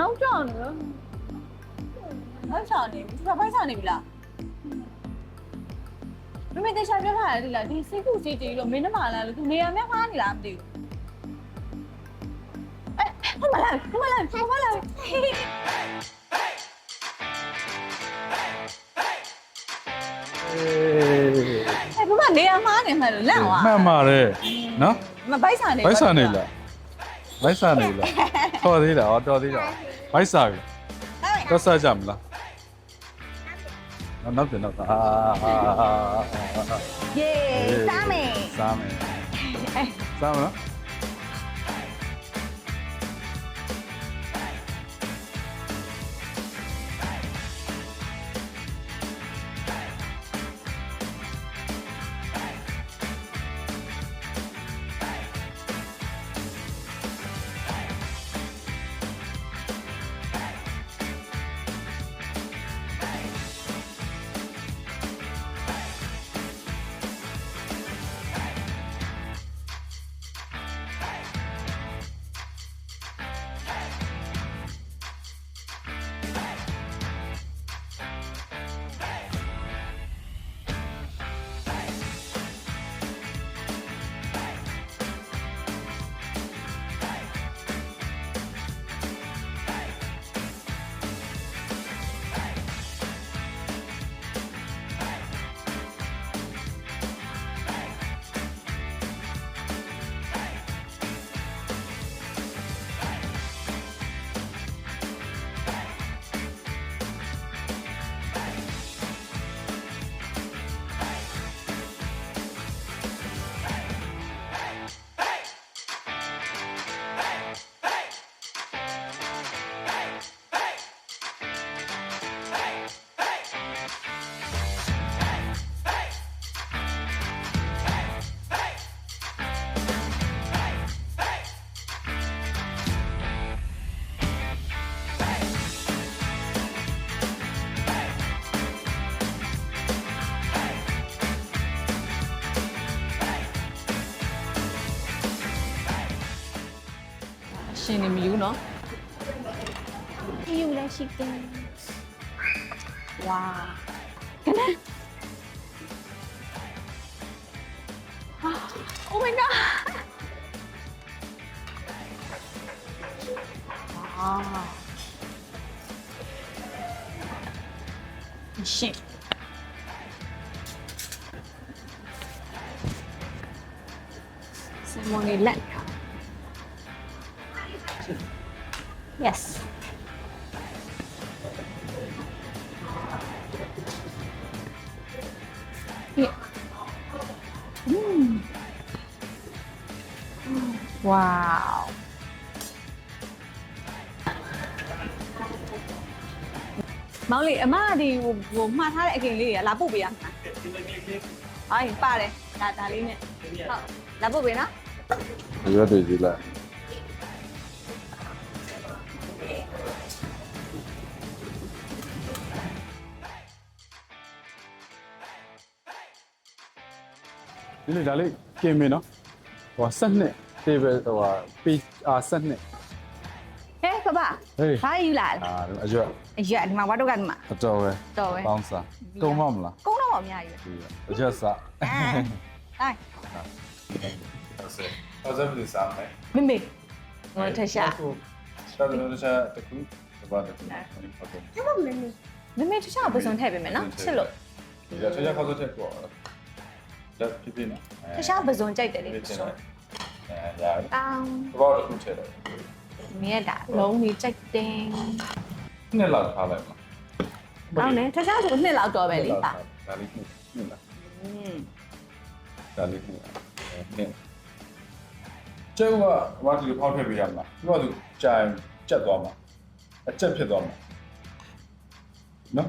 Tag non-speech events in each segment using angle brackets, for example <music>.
နောက်ကြောင်နေရောနောက်ချောင်းနေပြီသူကဖိုက်ဆောင်နေပြီလားမမေတေချာပြောထားတယ်ဒီလားဒီစိတ်ကူစီတီလို့မင်းနမလာလို့သူနေရာမဲ့မှားနေလားမသိဘူးအဲဟိုမလာဟိုမလာဟိုမလာအဲဘုမနေရာမှားနေမှလို့လန့်သွားမှန်ပါတယ်နော်မဘိုက်ဆာနေဘိုက်စာနေလားဘိုက်စာနေလား 多啲嚟，我多啲嚟，摆晒，多晒就唔得。啊谂啊谂住，耶，三名，三名，<laughs> 三名咯。 ရှင်နေမယူနော် ယူလည်းရှိတယ် ဝါကန <laughs> Oh my god အာရှင် ဆယ်မွန် Yes. Yeah. Mm. Wow. Máu lì mà đi uống mà thay lại cái lì lá bù bì à? Ai, ba đấy, đá đá lì nè. Lá bù bì nó. Rất là gì lại. နဲ့ဟုတ်လာပုတ်ပေးနော်ရွက်တွေကြီးလိုက်ဒီလေဒါလေးกินမင်းနော်ဟိုဆက်နှစ် table ဟိုဟာ page အာဆက်နှစ်ဟဲ့ကပါဟေးဘာယူလာလဲအာအရွက်အရက်ဒီမှာဝါတော့ကဒီမှာ အတော်ပဲတော်ပဲ ပေါင်းစားတုံးမမလားကုန်းတော့ပါအများကြီးဒီအရွက်စားဟိုင်းဟုတ်စေဟုတ်စေပြီစားမယ်မမေဟိုထက်ရှာရှာတယ်လို့ရှာတခုတပတ်တခုဟုတ်တယ်မမေထက်ရှာပစုံထည့်ပေးမယ်နော်ချစ်လို့ဒီကချက်ချက်ခေါက်ချက်ပေါ့ လက်ပြပြနော်ထက်ရှာပစုံကြိုက်တယ်လေပြပြဆိုနော်အဲရာတောင်းဘောတစ်ခုချက်တော့မြဲတာလုံးကြီးကြိုက်တယ်နှစ်လောက်ထားလိုက်ပါကောင်းတယ်ထက်ရှာဆိုနှစ်လောက်တော့ပဲလေပါဒါလေးနှစ်နှစ်လားอืมဒါလေးနှစ်နှစ်ကျုပ်ကဘာဒီဖောက်ထည့်ပေးရမလားသူကသူကြာရင်ကြက်သွားမှာအကြက်ဖြစ်သွားမှာနော်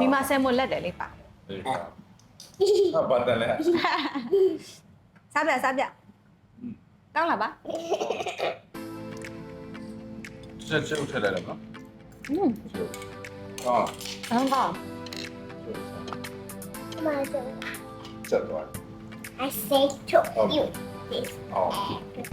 ဒီမှာဆယ်မွန်လက်တယ်လေးပါ ဒီကဟာဘာတန်လဲ စားပြစားပြကောင်းလားပါ ချက်ချက်ထည့်လိုက်တော့နော် อืม ချက်အာ ကောင်းကောင်း Come on, go. ချက်သွား I say to Oh. you this အော် egg.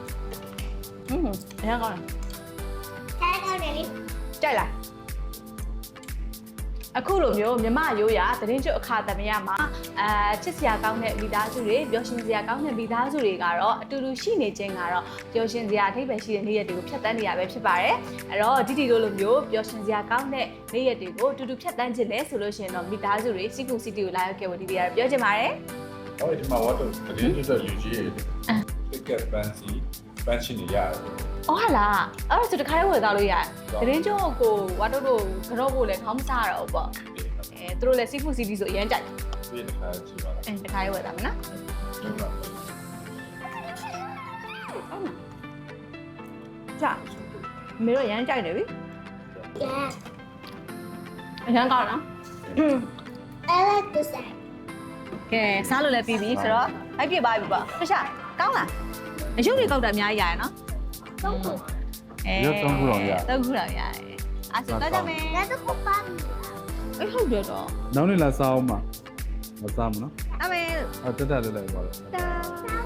อืมအရင်ကောင်းလား Tag on it. ကြိုက်လားအခုလိုမျိုးမြမရိုးရာသတင်းကျွတ်အခါသမယမှာအဲချစ်စရာကောင်းတဲ့မိသားစုတွေပျော်ရွှင်စရာကောင်းတဲ့မိသားစုတွေကတော့အတူတူရှိနေခြင်းကတော့ပျော်ရွှင်စရာအထိပ္ပယ်ရှိတဲ့နေ့ရက်တွေကိုဖြတ်တန်းနေရပဲဖြစ်ပါတယ်အဲ့တော့ဒီဒီလိုလိုမျိုးပျော်ရွှင်စရာကောင်းတဲ့နေ့ရက်တွေကိုအတူတူဖြတ်တန်းခြင်းလဲဆိုလို့ရှိရင်တော့မိသားစုတွေစီကူစီတီကိုလာရောက်ခဲ့ဖို့ဒီဒီရပြောချင်ပါတယ်ဟောဒီမှာဝတ်တော့တကယ်ကျွတ်လူကြီးရဲ့တကယ် ပန်းစီပန်းချင်နေရတယ်။အော်ဟာလားအဲ့တော့သူတခါလေးဝယ်သားလို့ရတယ်။သတင်းကျွတ်ကိုဝါတို့တို့ကတော့ဖို့လဲခေါင်းမစားရတော့ဘူးပေါ့။အဲသူတို့လည်းစီဖူစီတီဆိုအရင်ကြိုက်တယ်ဒီတစ်ခါကြည့်ပါလား။အဲတခါလေးဝယ်သားမနော်ဟုတ်လား။ကြာ။မေတော့ရမ်းကြိုက်တယ်ဗျ Yeah. ။အရမ်းကောင်းနော်။ I like this egg. ကဲစားလို့လည်းပြီးပြီဆိုတော့အိုက်ပြပါပြီပေါ့။တခြားကောင်းလား။ အယုတ်တွေကောက်တာအများကြီးရတယ်နော် Don't go. ။အဲရုပ်သုံးခုတော့ရတယ်သုံးခုတော့ရတယ်။အဲ့ဆိုတော့ကြမယ် Let's go back. ။အေးဟုတ်တယ်တော့နောက်နေ့လာစားအောင်မမစားမနော်။အမေအတက်တက်လေးလိုက်ပါတော့တာစား